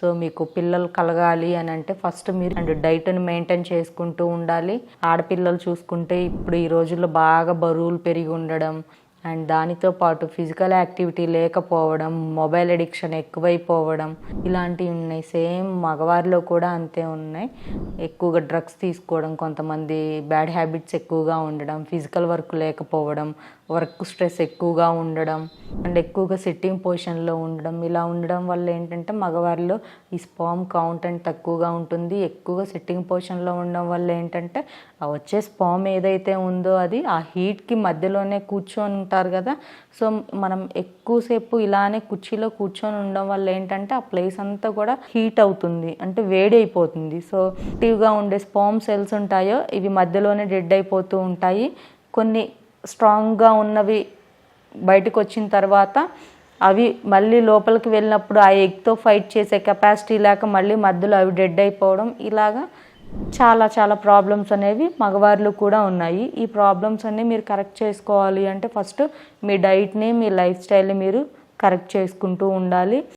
So మీకు పిల్లలు కలగాలి అని అంటే ఫస్ట్ మీరు అండ్ డైట్ని మెయింటైన్ చేసుకుంటూ ఉండాలి. ఆడపిల్లలు చూసుకుంటే ఇప్పుడు ఈ రోజుల్లో బాగా బరువులు పెరిగి ఉండడం అండ్ దానితో పాటు ఫిజికల్ యాక్టివిటీ లేకపోవడం మొబైల్ అడిక్షన్ ఎక్కువైపోవడం ఇలాంటివి ఉన్నాయి. సేమ్ మగవారిలో కూడా అంతే ఉన్నాయి. ఎక్కువగా డ్రగ్స్ తీసుకోవడం కొంతమంది బ్యాడ్ హ్యాబిట్స్ ఎక్కువగా ఉండడం ఫిజికల్ వర్క్ లేకపోవడం వర్క్ స్ట్రెస్ ఎక్కువగా ఉండడం అండ్ ఎక్కువగా సిట్టింగ్ పొజిషన్లో ఉండడం ఇలా ఉండడం వల్ల ఏంటంటే మగవారిలో ఈ స్పామ్ కౌంట్ అండ్ తక్కువగా ఉంటుంది. ఎక్కువగా సిట్టింగ్ పొజిషన్లో ఉండడం వల్ల ఏంటంటే ఆ వచ్చే స్పామ్ ఏదైతే ఉందో అది ఆ హీట్కి మధ్యలోనే కూర్చొని ఉంటారు కదా. సో మనం ఎక్కువసేపు ఇలానే కుర్చీలో కూర్చొని ఉండడం వల్ల ఏంటంటే ఆ ప్లేస్ అంతా కూడా హీట్ అవుతుంది. అంటే వేడి అయిపోతుంది. సో యాక్టివ్గా ఉండే స్పామ్ సెల్స్ ఉంటాయో ఇవి మధ్యలోనే డెడ్ అయిపోతూ ఉంటాయి. కొన్ని స్ట్రాంగ్గా ఉన్నవి బయటకు వచ్చిన తర్వాత అవి మళ్ళీ లోపలికి వెళ్ళినప్పుడు ఆ ఎగ్తో ఫైట్ చేసే కెపాసిటీ లేక మళ్ళీ మధ్యలో అవి డెడ్ అయిపోవడం ఇలాగా చాలా చాలా ప్రాబ్లమ్స్ అనేవి మగవారిలో కూడా ఉన్నాయి. ఈ ప్రాబ్లమ్స్ అన్నీ మీరు కరెక్ట్ చేసుకోవాలి అంటే ఫస్ట్ మీ డైట్ని మీ లైఫ్ స్టైల్ని మీరు కరెక్ట్ చేసుకుంటూ ఉండాలి.